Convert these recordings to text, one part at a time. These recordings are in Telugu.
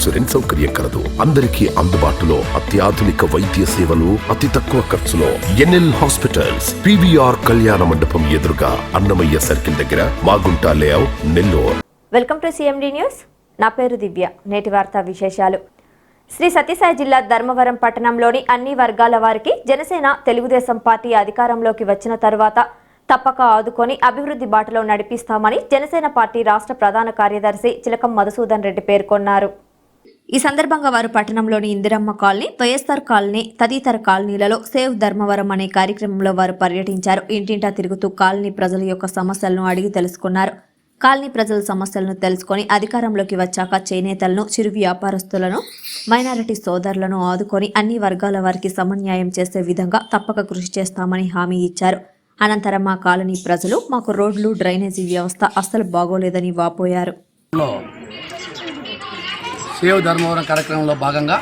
ఇన్సూరెన్స్ సౌకర్యం కలదు. అందరికీ అందుబాటులో అత్యాధునిక వైద్య సేవలు అతి తక్కువ ఖర్చులో. ఎన్ఎల్ హాస్పిటల్స్ పివిఆర్ కళ్యాణ మండపం ఎదురుగా అన్నమయ్య సర్కిల్ దగ్గర Magunta layout Nellore. Welcome to CMD news. నా పేరు దివ్య. నేటి వార్తా విశేషాలు. శ్రీ సత్యసాయి జిల్లా ధర్మవరం పట్టణంలోని అన్ని వర్గాల వారికి జనసేన తెలుగుదేశం పార్టీ అధికారంలోకి వచ్చిన తర్వాత తప్పక ఆదుకొని అభివృద్ధి బాటలో నడిపిస్తామని జనసేన పార్టీ రాష్ట్ర ప్రధాన కార్యదర్శి చిలకం మధుసూదన్ రెడ్డి పేర్కొన్నారు. ఈ సందర్భంగా వారు పట్టణంలోని ఇందిరమ్మ కాలనీ వైఎస్ఆర్ కాలనీ తదితర కాలనీలలో సేవ్ ధర్మవరం అనే కార్యక్రమంలో వారు పర్యటించారు. ఇంటింటా తిరుగుతూ కాలనీ ప్రజల యొక్క సమస్యలను అడిగి తెలుసుకున్నారు. కాలనీ ప్రజల సమస్యలను తెలుసుకొని అధికారంలోకి వచ్చాక చేనేతలను చిరు వ్యాపారస్తులను మైనారిటీ సోదరులను ఆదుకొని అన్ని వర్గాల వారికి సమన్యాయం చేసే విధంగా తప్పక కృషి చేస్తామని హామీ ఇచ్చారు. అనంతరం మా కాలనీ ప్రజలు మాకు రోడ్లు డ్రైనేజీ వ్యవస్థ అస్సలు బాగోలేదని వాపోయారు. సేవ్ ధర్మవరం కార్యక్రమంలో భాగంగా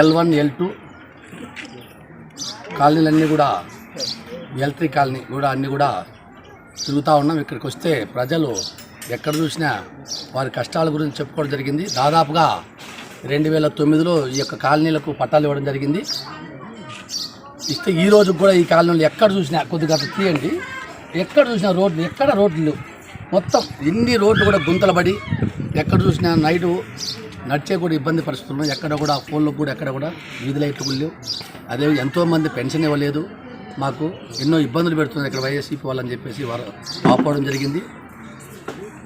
ఎల్ వన్ ఎల్ టూ కాలనీలన్నీ కూడా ఎల్ త్రీ కాలనీ కూడా అన్నీ కూడా తిరుగుతూ ఉన్నాం. ఇక్కడికి వస్తే ప్రజలు ఎక్కడ చూసినా వారి కష్టాల గురించి చెప్పుకోవడం జరిగింది. దాదాపుగా రెండు వేల తొమ్మిదిలో ఈ యొక్క కాలనీలకు పట్టాలు ఇవ్వడం జరిగింది. ఇస్తే ఈ రోజు కూడా ఈ కాలనీలు ఎక్కడ చూసినా కొద్దిగా తీయండి. ఎక్కడ చూసినా రోడ్లు ఎక్కడ రోడ్లు మొత్తం ఎన్ని రోడ్లు కూడా గుంతలు పడి ఎక్కడ చూసినా నైటు నడిచే కూడా ఇబ్బంది పరిస్థితుల్లో ఎక్కడ కూడా ఫోన్లో కూడా ఎక్కడ కూడా వీధి లైట్లు లేవు. అదే ఎంతోమంది పెన్షన్ ఇవ్వలేదు. మాకు ఎన్నో ఇబ్బందులు పెడుతున్నారు ఇక్కడ వైఎస్సీపీ వాళ్ళని చెప్పేసి వారు ఆపడం జరిగింది.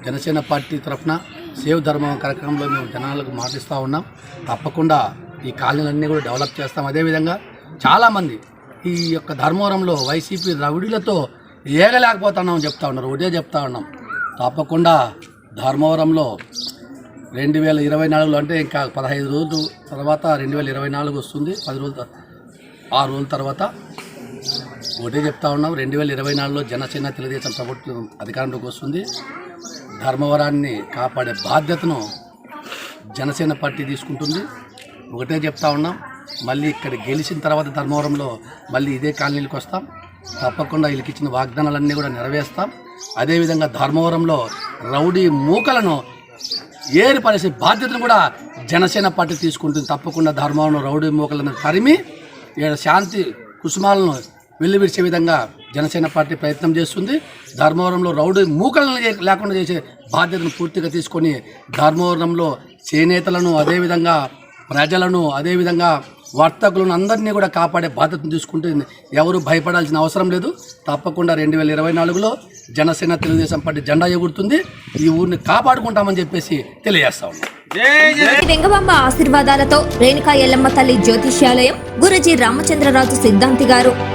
జనసేన పార్టీ తరఫున సేవ్ ధర్మం కార్యక్రమంలో మేము జనాలకు మాటిస్తూ ఉన్నాం. తప్పకుండా ఈ కాలనీలన్నీ కూడా డెవలప్ చేస్తాం. అదేవిధంగా చాలామంది ఈ యొక్క ధర్మవరంలో వైసీపీ రౌడీలతో ఏగలేకపోతున్నామని చెప్తా ఉన్నారు. ఒకటే చెప్తా ఉన్నాం. తప్పకుండా ధర్మవరంలో రెండు వేల ఇరవై నాలుగులో అంటే ఇంకా పదహైదు రోజులు తర్వాత రెండు వేల ఇరవై నాలుగు వస్తుంది. పది రోజులు ఆరు రోజుల తర్వాత ఒకటే చెప్తా ఉన్నాం. రెండు వేల ఇరవై నాలుగులో జనసేన తెలుగుదేశం ప్రభుత్వం అధికారంలోకి వస్తుంది. ధర్మవరాన్ని కాపాడే బాధ్యతను జనసేన పార్టీ తీసుకుంటుంది. ఒకటే చెప్తా ఉన్నాం. మళ్ళీ ఇక్కడ గెలిచిన తర్వాత ధర్మవరంలో మళ్ళీ ఇదే కాలనీలకు వస్తాం. తప్పకుండా వీళ్ళకి ఇచ్చిన వాగ్దానాలన్నీ కూడా నెరవేర్స్తాం. అదేవిధంగా ధర్మవరంలో రౌడీ మూకలను ఏర్పరిచే బాధ్యతను కూడా జనసేన పార్టీ తీసుకుంటుంది. తప్పకుండా ధర్మవరంలో రౌడీ మూకలను తరిమి ఈడ శాంతి కుసుమాలను వెల్లివిడిచే విధంగా జనసేన పార్టీ ప్రయత్నం చేస్తుంది. ధర్మవరంలో రౌడీ మూకలను లేకుండా చేసే బాధ్యతను పూర్తిగా తీసుకొని ధర్మవరంలో చేనేతలను అదేవిధంగా ప్రజలను అదేవిధంగా వర్తకులను అందరినీ కూడా కాపాడే బాధ్యతను తీసుకుంటుంది ఎవరు భయపడాల్సిన అవసరం లేదు. తప్పకుండా రెండు వేల ఇరవై నాలుగులో జనసేన తెలుగుదేశం పార్టీ జెండా ఎగురుతుంది. ఈ ఊరిని కాపాడుకుంటామని చెప్పేసి తెలియజేస్తా ఉన్నాం. శ్రీ వెంగబాంబ ఆశీర్వాదాలతో రేణుకా ఎల్లమ్మ తల్లి జ్యోతిష్యాలయం గురుజీ రామచంద్రరాజు సిద్ధాంతి గారు